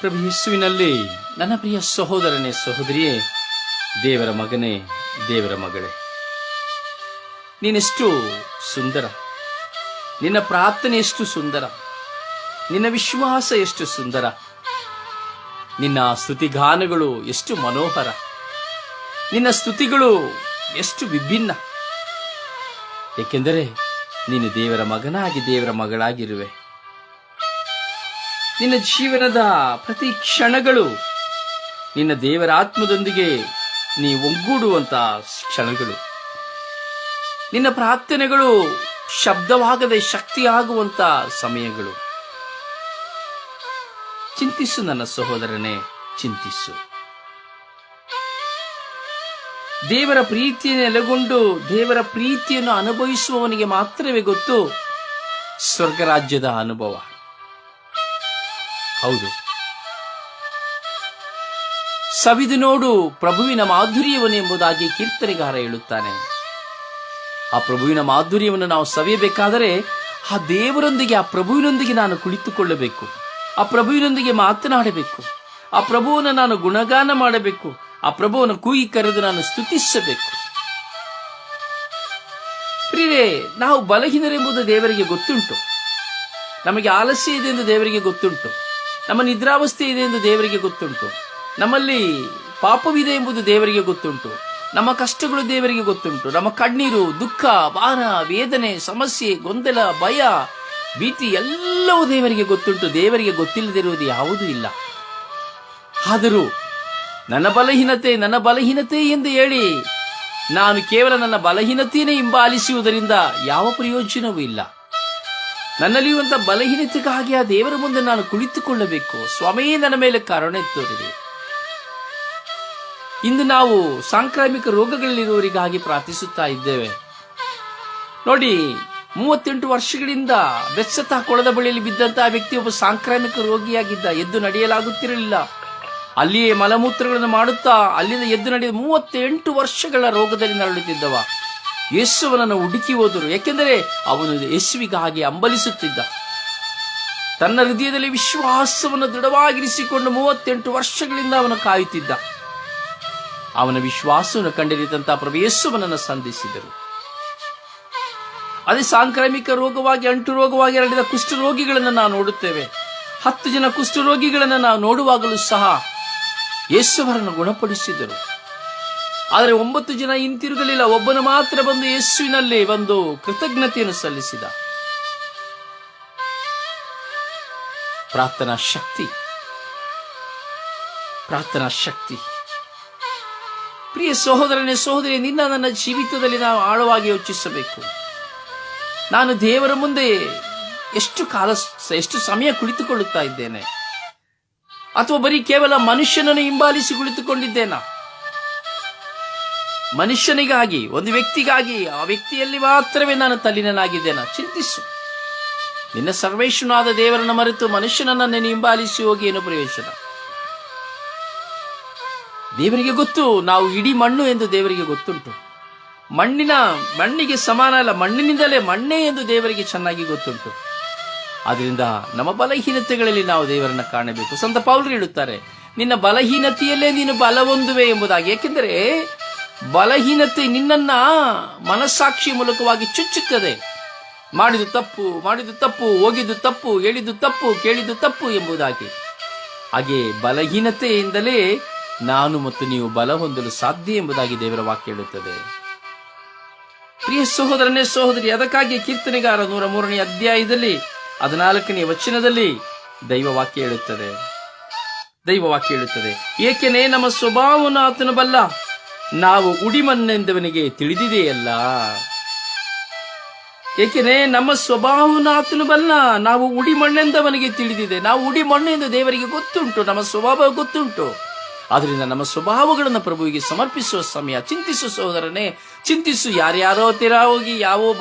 ಪ್ರಭು ಯೇಸುವಿನಲ್ಲಿ ನನ್ನ ಪ್ರಿಯ ಸಹೋದರನೇ, ಸಹೋದರಿಯೇ, ದೇವರ ಮಗನೇ, ದೇವರ ಮಗಳೇ, ನೀನೆಷ್ಟು ಸುಂದರ, ನಿನ್ನ ಪ್ರಾರ್ಥನೆ ಎಷ್ಟು ಸುಂದರ, ನಿನ್ನ ವಿಶ್ವಾಸ ಎಷ್ಟು ಸುಂದರ, ನಿನ್ನ ಸ್ತುತಿಗಾನಗಳು ಎಷ್ಟು ಮನೋಹರ, ನಿನ್ನ ಸ್ತುತಿಗಳು ಎಷ್ಟು ವಿಭಿನ್ನ. ಏಕೆಂದರೆ ನೀನು ದೇವರ ಮಗನಾಗಿ ದೇವರ ಮಗಳಾಗಿರುವೆ. ನಿನ್ನ ಜೀವನದ ಪ್ರತಿ ಕ್ಷಣಗಳು ನಿನ್ನ ದೇವರ ಆತ್ಮದೊಂದಿಗೆ ನೀ ಒಗ್ಗೂಡುವಂತ ಕ್ಷಣಗಳು. ನಿನ್ನ ಪ್ರಾರ್ಥನೆಗಳು ಶಬ್ದವಾಗದೆ ಶಕ್ತಿಯಾಗುವಂತ ಸಮಯಗಳು. ಚಿಂತಿಸು ನನ್ನ ಸಹೋದರನೇ, ಚಿಂತಿಸು. ದೇವರ ಪ್ರೀತಿಯನ್ನು ನೆಲೆಗೊಂಡು ದೇವರ ಪ್ರೀತಿಯನ್ನು ಅನುಭವಿಸುವವನಿಗೆ ಮಾತ್ರವೇ ಗೊತ್ತು, ಸ್ವರ್ಗರಾಜ್ಯದ ಅನುಭವ. ಹೌದು. ಸವಿದು ನೋಡು ಪ್ರಭುವಿನ ಮಾಧುರ್ಯವನ್ನು ಎಂಬುದಾಗಿ ಕೀರ್ತನೆಗಾರ ಹೇಳುತ್ತಾನೆ. ಆ ಪ್ರಭುವಿನ ಮಾಧುರ್ಯವನ್ನು ನಾವು ಸವಿಯಬೇಕಾದರೆ ಆ ದೇವರೊಂದಿಗೆ, ಆ ಪ್ರಭುವಿನೊಂದಿಗೆ ನಾನು ಕುಳಿತುಕೊಳ್ಳಬೇಕು. ಆ ಪ್ರಭುವಿನೊಂದಿಗೆ ಮಾತನಾಡಬೇಕು. ಆ ಪ್ರಭುವನ್ನು ನಾನು ಗುಣಗಾನ ಮಾಡಬೇಕು. ಆ ಪ್ರಭುವನ್ನು ಕೂಗಿ ಕರೆದು ನಾನು ಸ್ತುತಿಸಬೇಕು. ಪ್ರಿಯರೇ, ನಾವು ಬಲಹೀನರೆಂಬುದು ದೇವರಿಗೆ ಗೊತ್ತುಂಟು. ನಮಗೆ ಆಲಸ್ಯ ಇದೆ ಎಂದು ದೇವರಿಗೆ ಗೊತ್ತುಂಟು. ನಮ್ಮ ನಿದ್ರಾವಸ್ಥೆ ಇದೆ ಎಂದು ದೇವರಿಗೆ ಗೊತ್ತುಂಟು. ನಮ್ಮಲ್ಲಿ ಪಾಪವಿದೆ ಎಂಬುದು ದೇವರಿಗೆ ಗೊತ್ತುಂಟು. ನಮ್ಮ ಕಷ್ಟಗಳು ದೇವರಿಗೆ ಗೊತ್ತುಂಟು. ನಮ್ಮ ಕಣ್ಣೀರು, ದುಃಖ, ಭಾರ, ವೇದನೆ, ಸಮಸ್ಯೆ, ಗೊಂದಲ, ಭಯ, ಭೀತಿ ಎಲ್ಲವೂ ದೇವರಿಗೆ ಗೊತ್ತುಂಟು. ದೇವರಿಗೆ ಗೊತ್ತಿಲ್ಲದಿರುವುದು ಯಾವುದೂ ಇಲ್ಲ. ಆದರೂ ನನ್ನ ಬಲಹೀನತೆ ನನ್ನ ಬಲಹೀನತೆ ಎಂದು ಹೇಳಿ ನಾನು ಕೇವಲ ನನ್ನ ಬಲಹೀನತೆಯೇ ಹಿಂಬಾಲಿಸುವುದರಿಂದ ಯಾವ ಪ್ರಯೋಜನವೂ ಇಲ್ಲ. ನನ್ನಲ್ಲಿರುವಂತ ಬಲಹೀನತೆಗಾಗಿ ಆ ದೇವರ ಮುಂದೆ ನಾನು ಕುಳಿತುಕೊಳ್ಳಬೇಕು. ಸ್ವಾಮಿ, ನನ್ನ ಮೇಲೆ ಕರುಣೆ ತೋರಿದೆ ಇಂದು ನಾವು ಸಾಂಕ್ರಾಮಿಕ ರೋಗಗಳಲ್ಲಿರುವವರಿಗಾಗಿ ಪ್ರಾರ್ಥಿಸುತ್ತಾ ಇದ್ದೇವೆ. ನೋಡಿ, ಮೂವತ್ತೆಂಟು ವರ್ಷಗಳಿಂದ ಬೆಚ್ಚತ ಕೊಳದ ಬಳಿಯಲ್ಲಿ ಬಿದ್ದಂತಹ ವ್ಯಕ್ತಿ ಒಬ್ಬ ಸಾಂಕ್ರಾಮಿಕ ರೋಗಿಯಾಗಿದ್ದ. ಎದ್ದು ನಡೆಯಲಾಗುತ್ತಿರಲಿಲ್ಲ. ಅಲ್ಲಿಯೇ ಮಲಮೂತ್ರಗಳನ್ನು ಮಾಡುತ್ತಾ, ಅಲ್ಲಿಂದ ಎದ್ದು ನಡೆದ ಮೂವತ್ತೆಂಟು ವರ್ಷಗಳ ರೋಗದಲ್ಲಿ ನರಳುತ್ತಿದ್ದವ. ಯೇಸುವನನ್ನು ಹುಡುಕಿ ಹೋದರು. ಏಕೆಂದರೆ ಅವನು ಯೇಸುವಿಗಾಗಿ ಅಂಬಲಿಸುತ್ತಿದ್ದ ತನ್ನ ಹೃದಯದಲ್ಲಿ ವಿಶ್ವಾಸವನ್ನು ದೃಢವಾಗಿರಿಸಿಕೊಂಡು ಮೂವತ್ತೆಂಟು ವರ್ಷಗಳಿಂದ ಅವನು ಕಾಯುತ್ತಿದ್ದ. ಅವನ ವಿಶ್ವಾಸವನ್ನು ಕಂಡಿರಿದಂತಹ ಪ್ರಭು ಯೇಸುವನನ್ನು ಸಂಧಿಸಿದರು. ಅದೇ ಸಾಂಕ್ರಾಮಿಕ ರೋಗವಾಗಿ, ಅಂಟು ರೋಗವಾಗಿ ಹರಡಿದ ಕುಷ್ಠರೋಗಿಗಳನ್ನು ನಾವು ನೋಡುತ್ತೇವೆ. ಹತ್ತು ಜನ ಕುಷ್ಠರೋಗಿಗಳನ್ನು ನಾವು ನೋಡುವಾಗಲೂ ಸಹ ಯೇಸುವರನ್ನು ಗುಣಪಡಿಸಿದರು. ಆದರೆ ಒಂಬತ್ತು ಜನ ಹಿಂತಿರುಗಲಿಲ್ಲ. ಒಬ್ಬನು ಮಾತ್ರ ಬಂದು ಯೇಸುವಿನಲ್ಲಿ ಒಂದು ಕೃತಜ್ಞತೆಯನ್ನು ಸಲ್ಲಿಸಿದ. ಪ್ರಾರ್ಥನಾ ಶಕ್ತಿ. ಪ್ರಾರ್ಥನಾ ಶಕ್ತಿ. ಪ್ರಿಯ ಸಹೋದರನೇ, ಸಹೋದರಿ, ನಿನ್ನ ನನ್ನ ಜೀವಿತದಲ್ಲಿ ನಾವು ಆಳವಾಗಿ ಯೋಚಿಸಬೇಕು. ನಾನು ದೇವರ ಮುಂದೆ ಎಷ್ಟು ಕಾಲ ಎಷ್ಟು ಸಮಯ ಕುಳಿತುಕೊಳ್ಳುತ್ತಾ ಇದ್ದೇನೆ? ಅಥವಾ ಬರೀ ಕೇವಲ ಮನುಷ್ಯನನ್ನು ಹಿಂಬಾಲಿಸಿ ಕುಳಿತುಕೊಂಡಿದ್ದೇನಾ? ಮನುಷ್ಯನಿಗಾಗಿ, ಒಂದು ವ್ಯಕ್ತಿಗಾಗಿ, ಆ ವ್ಯಕ್ತಿಯಲ್ಲಿ ಮಾತ್ರವೇ ನಾನು ತಲ್ಲಿನಾಗಿದ್ದೇನೆ ಚಿಂತಿಸು. ನಿನ್ನ ಸರ್ವೇಶ್ವನಾದ ದೇವರನ್ನು ಮರೆತು ಮನುಷ್ಯನನ್ನು ನೀನು ಹಿಂಬಾಲಿಸಿ ಹೋಗಿ ಏನು ಪ್ರವೇಶನ ದೇವರಿಗೆ ಗೊತ್ತು, ನಾವು ಇಡೀ ಮಣ್ಣು ಎಂದು ದೇವರಿಗೆ ಗೊತ್ತುಂಟು. ಮಣ್ಣಿನ, ಮಣ್ಣಿಗೆ ಸಮಾನ ಅಲ್ಲ, ಮಣ್ಣಿನಿಂದಲೇ ಮಣ್ಣೇ ಎಂದು ದೇವರಿಗೆ ಚೆನ್ನಾಗಿ ಗೊತ್ತುಂಟು. ಆದ್ರಿಂದ ನಮ್ಮ ಬಲಹೀನತೆಗಳಲ್ಲಿ ನಾವು ದೇವರನ್ನ ಕಾಣಬೇಕು. ಸಂತ ಪೌಲರು ಹೇಳುತ್ತಾರೆ, ನಿನ್ನ ಬಲಹೀನತೆಯಲ್ಲೇ ನೀನು ಬಲವೊಂದುವೆ ಎಂಬುದಾಗಿ. ಏಕೆಂದರೆ ಬಲಹೀನತೆ ನಿನ್ನನ್ನ ಮನಸ್ಸಾಕ್ಷಿ ಮೂಲಕವಾಗಿ ಚುಚ್ಚುತ್ತದೆ. ಮಾಡಿದ್ದು ತಪ್ಪು ಮಾಡಿದ್ದು ತಪ್ಪು, ಹೋಗಿದ್ದು ತಪ್ಪು, ಹೇಳಿದ್ದು ತಪ್ಪು, ಕೇಳಿದ್ದು ತಪ್ಪು ಎಂಬುದಾಗಿ. ಹಾಗೆ ಬಲಹೀನತೆಯಿಂದಲೇ ನಾನು ಮತ್ತು ನೀವು ಬಲ ಹೊಂದಲು ಸಾಧ್ಯ ಎಂಬುದಾಗಿ ದೇವರ ವಾಕ್ಯ ಹೇಳುತ್ತದೆ. ಪ್ರಿಯ ಸಹೋದರನೇ ಸಹೋದರಿ ಅದಕ್ಕಾಗಿ ಕೀರ್ತನೆಗಾರ ನೂರ ಮೂರನೇ ಅಧ್ಯಾಯದಲ್ಲಿ, ಹದಿನಾಲ್ಕನೇ ವಚನದಲ್ಲಿ ದೈವ ವಾಕ್ಯ ಹೇಳುತ್ತದೆ. ದೈವ ವಾಕ್ಯ ಹೇಳುತ್ತದೆ. ಏಕೆನೆ ನಮ್ಮ ಸ್ವಭಾವವನ್ನು ಆತನು ಬಲ್ಲ ನಾವು ಉಡಿಮನ್ನೆಂದವನಿಗೆ ತಿಳಿದಿದೆಯಲ್ಲ? ಏಕೆನೆ ನಮ್ಮ ಸ್ವಭಾವನಾತನು ಬಲ್ಲ ನಾವು ಉಡಿ ಮಣ್ಣೆಂದವನಿಗೆ ತಿಳಿದಿದೆ. ನಾವು ಉಡಿ ಮಣ್ಣು ಎಂದು ದೇವರಿಗೆ ಗೊತ್ತುಂಟು, ನಮ್ಮ ಸ್ವಭಾವ ಗೊತ್ತುಂಟು. ಆದ್ರಿಂದ ನಮ್ಮ ಸ್ವಭಾವಗಳನ್ನು ಪ್ರಭುವಿಗೆ ಸಮರ್ಪಿಸುವ ಸಮಯ, ಚಿಂತಿಸು ಸಹೋದರನೇ ಚಿಂತಿಸು. ಯಾರ್ಯಾರೋ ತೀರ ಹೋಗಿ, ಯಾವ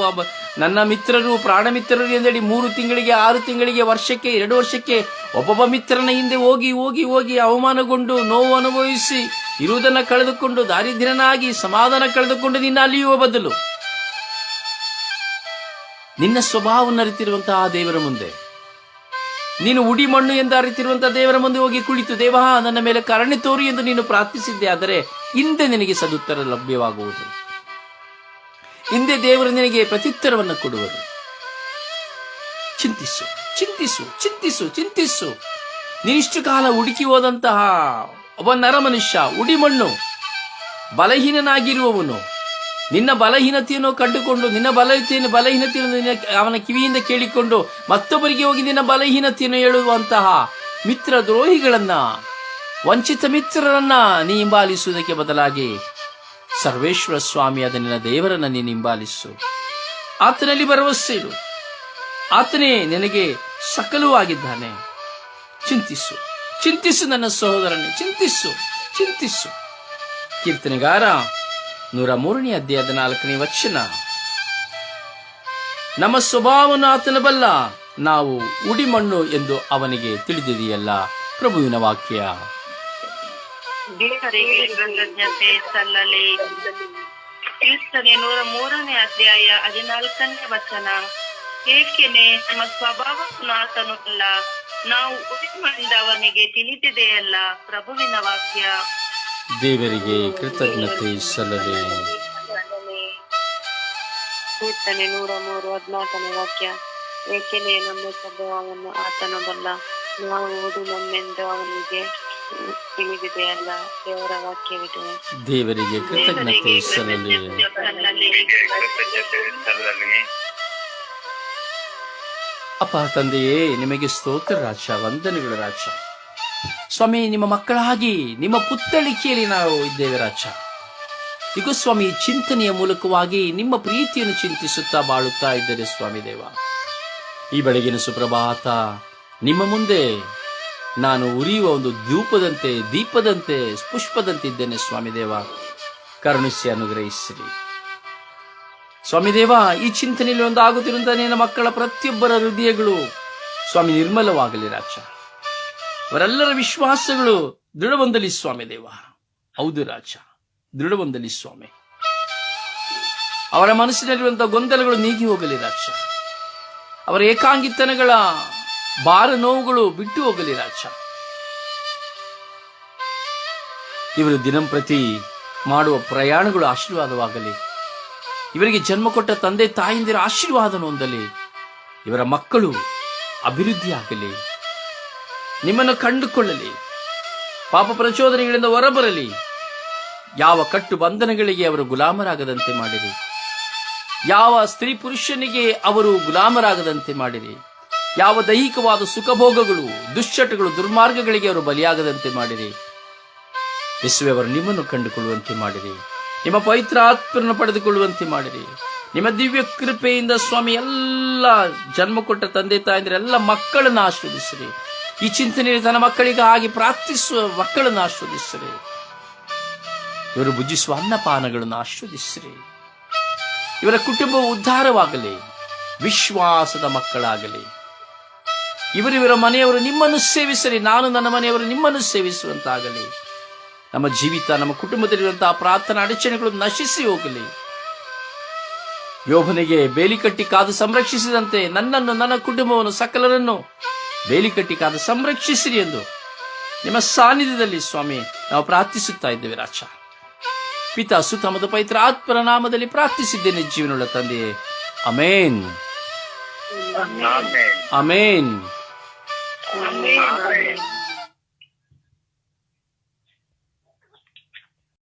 ನನ್ನ ಮಿತ್ರರು, ಪ್ರಾಣ ಮಿತ್ರರು ಎಂದೇಳಿ ಮೂರು ತಿಂಗಳಿಗೆ, ಆರು ತಿಂಗಳಿಗೆ, ವರ್ಷಕ್ಕೆ, ಎರಡು ವರ್ಷಕ್ಕೆ ಒಬ್ಬೊಬ್ಬ ಮಿತ್ರನ ಹಿಂದೆ ಹೋಗಿ ಹೋಗಿ ಹೋಗಿ ಅವಮಾನಗೊಂಡು ನೋವು ಅನುಭವಿಸಿ ಇರುವುದನ್ನು ಕಳೆದುಕೊಂಡು ದಾರಿದ್ರ್ಯನಾಗಿ ಸಮಾಧಾನ ಕಳೆದುಕೊಂಡು ನಿನ್ನ ಅಲಿಯುವ ಬದಲು. ನಿನ್ನ ಸ್ವಭಾವವನ್ನು ಅರಿತಿರುವಂತಹ ದೇವರ ಮುಂದೆ. ನೀನು ಉಡಿ ಮಣ್ಣು ಎಂದು ಅರಿತಿರುವಂತಹ ದೇವರ ಮುಂದೆ ಹೋಗಿ ಕುಳಿತು, ದೇವ, ನನ್ನ ಮೇಲೆ ಕರಣಿ ತೋರಿ ಎಂದು ನೀನು ಪ್ರಾರ್ಥಿಸಿದ್ದೆ, ಆದರೆ ಹಿಂದೆ ನಿನಗೆ ಸದುತ್ತರ ಲಭ್ಯವಾಗುವುದು. ಹಿಂದೆ ದೇವರು ನಿನಗೆ ಪ್ರತ್ಯುತ್ತರವನ್ನು ಕೊಡುವರು. ಚಿಂತಿಸು ಚಿಂತಿಸು ಚಿಂತಿಸು ಚಿಂತಿಸು. ನೀನಿಷ್ಟು ಕಾಲ ಹುಡುಕಿ ಹೋದಂತಹ ಒಬ್ಬ ನರ ಮನುಷ್ಯ ಉಡಿ ಮಣ್ಣು ಬಲಹೀನನಾಗಿರುವವನು. ನಿನ್ನ ಬಲಹೀನತೆಯನ್ನು ಕಂಡುಕೊಂಡು, ನಿನ್ನ ಬಲಹೀನತೆಯನ್ನು ಬಲಹೀನತೆಯನ್ನು ಅವನ ಕಿವಿಯಿಂದ ಕೇಳಿಕೊಂಡು ಮತ್ತೊಬ್ಬರಿಗೆ ಹೋಗಿ ನಿನ್ನ ಬಲಹೀನತೆಯನ್ನು ಹೇಳುವಂತಹ ಮಿತ್ರ ದ್ರೋಹಿಗಳನ್ನ ವಂಚಿತ ಮಿತ್ರರನ್ನ ನೀ ಹಿಂಬಾಲಿಸುವುದಕ್ಕೆ ಬದಲಾಗಿ ಸರ್ವೇಶ್ವರ ಸ್ವಾಮಿಯಾದ ನಿನ್ನ ದೇವರನ್ನ ನೀನು ಹಿಂಬಾಲಿಸು. ಆತನಲ್ಲಿ ಭರವಸೆ ಇಡು. ಆತನೇ ನಿನಗೆ ಸಕಲವಾಗಿದ್ದಾನೆ. ಚಿಂತಿಸು. ಚಿಂತಿಸು ನನ್ನ ಸಹೋದರನೇ, ಚಿಂತಿಸು ಚಿಂತಿಸು. ಕೀರ್ತನೆಗಾರ ನೂರ ಮೂರನೇ ಅಧ್ಯಾಯದ ನಾಲ್ಕನೇ ವಚನ. ನಮ್ಮ ಸ್ವಭಾವವನ್ನು ಆತನ ಬಲ್ಲ ನಾವು ಉಡಿಮಣ್ಣು ಎಂದು ಅವನಿಗೆ ತಿಳಿದಿದೆಯಲ್ಲ, ಪ್ರಭುವಿನ ವಾಕ್ಯ. ನೂರ ಮೂರನೇ ಅಧ್ಯಾಯ ಹದಿನಾಲ್ಕನೇ ವಚನ. ಏಕೆನೆ ನಮ್ಮ ಸ್ವಭಾವ ಆತನು ನಾವು ಉಳಿಮಂಡ ಅವನಿಗೆ ತಿಳಿದಿದೆಯಲ್ಲ ಪ್ರಭುವಿನ ವಾಕ್ಯ. ದೇವರಿಗೆ ಕೃತಜ್ಞತೆ ಸಲ್ಲಲಿ. ಕೀರ್ತನೆ ನೂರ ಮೂರು ಹದಿನಾಲ್ಕನೇ ವಾಕ್ಯ. ಏಕೆನೆ ನಮ್ಮ ಸ್ವಭಾವವನ್ನು ಆತನದಲ್ಲ? ನಾವು ನಮ್ಮೆಂದು ಅವನಿಗೆ ತಿಳಿದಿದೆಯಲ್ಲ ದೇವರ ವಾಕ್ಯವಿದೆ. ದೇವರಿಗೆ ಕೃತಜ್ಞತೆ ಸಲ್ಲಲಿ. ಅಪ್ಪ ತಂದೆಯೇ, ನಿಮಗೆ ಸ್ತೋತ್ರ ರಾಜ ವಂದನೆಗಳು ರಾಜ ಸ್ವಾಮಿ, ನಿಮ್ಮ ಮಕ್ಕಳಾಗಿ, ನಿಮ್ಮ ಪುತ್ತಳಿಕೆಯಲ್ಲಿ ನಾವು ಇದ್ದೇವೆ ರಾಜ ಈಗ ಸ್ವಾಮಿ, ಚಿಂತನೆಯ ಮೂಲಕವಾಗಿ ನಿಮ್ಮ ಪ್ರೀತಿಯನ್ನು ಚಿಂತಿಸುತ್ತಾ ಬಾಳುತ್ತಾ ಇದ್ದರೆ ಸ್ವಾಮಿ ದೇವ. ಈ ಬೆಳಗಿನ ಸುಪ್ರಭಾತ, ನಿಮ್ಮ ಮುಂದೆ ನಾನು ಉರಿಯುವ ಒಂದು ದ್ಯೂಪದಂತೆ ದೀಪದಂತೆ, ಪುಷ್ಪದಂತೆ ಇದ್ದೇನೆ ಸ್ವಾಮಿ ದೇವ. ಕರುಣಿಸಿ, ಅನುಗ್ರಹಿಸಿರಿ. ಸ್ವಾಮಿ ದೇವ, ಈ ಚಿಂತನೆಯಲ್ಲಿ ಒಂದು ಆಗುತ್ತಿರುವಂತಹ ನಿನ್ನ ಮಕ್ಕಳ ಪ್ರತಿಯೊಬ್ಬರ ಹೃದಯಗಳು ಸ್ವಾಮಿ ನಿರ್ಮಲವಾಗಲಿ ರಾಜ ಅವರೆಲ್ಲರ ವಿಶ್ವಾಸಗಳು ದೃಢವೊಂದಲಿ ಸ್ವಾಮಿ ದೇವ. ಹೌದು ರಾಜ ದೃಢವೊಂದಲಿ ಸ್ವಾಮಿ. ಅವರ ಮನಸ್ಸಿನಲ್ಲಿರುವಂತಹ ಗೊಂದಲಗಳು ನೀಗಿ ಹೋಗಲಿ ರಾಜ ಅವರ ಏಕಾಂಗಿತನಗಳ ಬಾರ ನೋವುಗಳು ಬಿಟ್ಟು ಹೋಗಲಿ ರಾಜ ಇವರು ದಿನಂಪ್ರತಿ ಮಾಡುವ ಪ್ರಯಾಣಗಳು ಆಶೀರ್ವಾದವಾಗಲಿ. ಇವರಿಗೆ ಜನ್ಮ ಕೊಟ್ಟ ತಂದೆ ತಾಯಿಂದಿರ ಆಶೀರ್ವಾದ ಹೊಂದಲಿ ಇವರ ಮಕ್ಕಳು ಅಭಿವೃದ್ಧಿಯಾಗಲಿ. ನಿಮ್ಮನ್ನು ಕಂಡುಕೊಳ್ಳಲಿ. ಪಾಪ ಪ್ರಚೋದನೆಗಳಿಂದ ಹೊರಬರಲಿ. ಯಾವ ಕಟ್ಟು ಬಂಧನಗಳಿಗೆ ಅವರು ಗುಲಾಮರಾಗದಂತೆ ಮಾಡಿರಿ. ಯಾವ ಸ್ತ್ರೀ ಪುರುಷನಿಗೆ ಅವರು ಗುಲಾಮರಾಗದಂತೆ ಮಾಡಿರಿ. ಯಾವ ದೈಹಿಕವಾದ ಸುಖಭೋಗಗಳು, ದುಶ್ಚಟಗಳು, ದುರ್ಮಾರ್ಗಗಳಿಗೆ ಅವರು ಬಲಿಯಾಗದಂತೆ ಮಾಡಿರಿ. ಯೇಸುವೆ ಅವರು ನಿಮ್ಮನ್ನು ಕಂಡುಕೊಳ್ಳುವಂತೆ ಮಾಡಿರಿ. ನಿಮ್ಮ ಪವಿತ್ರ ಆತ್ಮರನ್ನು ಪಡೆದುಕೊಳ್ಳುವಂತೆ ಮಾಡಿರಿ. ನಿಮ್ಮ ದಿವ್ಯ ಕೃಪೆಯಿಂದ ಸ್ವಾಮಿ, ಎಲ್ಲ ಜನ್ಮ ಕೊಟ್ಟ ತಂದೆ ತಾಯಂದ್ರೆ, ಎಲ್ಲ ಮಕ್ಕಳನ್ನು ಆಶ್ರದಿಸಿರಿ ಈ ಚಿಂತನೆಯಲ್ಲಿ ತನ್ನ ಮಕ್ಕಳಿಗಾಗಿ ಪ್ರಾರ್ಥಿಸುವ ಮಕ್ಕಳನ್ನು ಆಶ್ರದಿಸಿರಿ ಇವರು ಭುಜಿಸುವ ಅನ್ನಪಾನಗಳನ್ನು ಆಶ್ರದಿಸಿರಿ ಇವರ ಕುಟುಂಬ ಉದ್ಧಾರವಾಗಲಿ, ವಿಶ್ವಾಸದ ಮಕ್ಕಳಾಗಲಿ. ಇವರಿವರ ಮನೆಯವರು ನಿಮ್ಮನ್ನು ಸೇವಿಸಲಿ ನಾನು ನನ್ನ ಮನೆಯವರು ನಿಮ್ಮನ್ನು ಸೇವಿಸುವಂತಾಗಲಿ. ನಮ್ಮ ಜೀವಿತ ನಮ್ಮ ಕುಟುಂಬದಲ್ಲಿರುವಂತಹ ಪ್ರಾರ್ಥನಾ ಅಡಚಣೆಗಳು ನಶಿಸಿ ಹೋಗಲಿ. ಯೋಭನಿಗೆ ಬೇಲಿ ಕಟ್ಟಿ ಕಾದು ಸಂರಕ್ಷಿಸಿದಂತೆ ನನ್ನನ್ನು ನನ್ನ ಕುಟುಂಬವನ್ನು ಸಕಲರನ್ನು ಬೇಲಿ ಕಟ್ಟಿ ಕಾದು ಸಂರಕ್ಷಿಸಿರಿ ಎಂದು ನಿಮ್ಮ ಸಾನ್ನಿಧ್ಯದಲ್ಲಿ ಸ್ವಾಮಿ ನಾವು ಪ್ರಾರ್ಥಿಸುತ್ತಾ ಇದ್ದೇವೆ ರಾಜ. ಪಿತಾ ಸುತ ಮತ್ತು ಪವಿತ್ರ ಆತ್ಮರ ನಾಮದಲ್ಲಿ ಪ್ರಾರ್ಥಿಸಿದ್ದೇನೆ ಜೀವನುಳ್ಳ ತಂದೆಯೇ. Amen amen.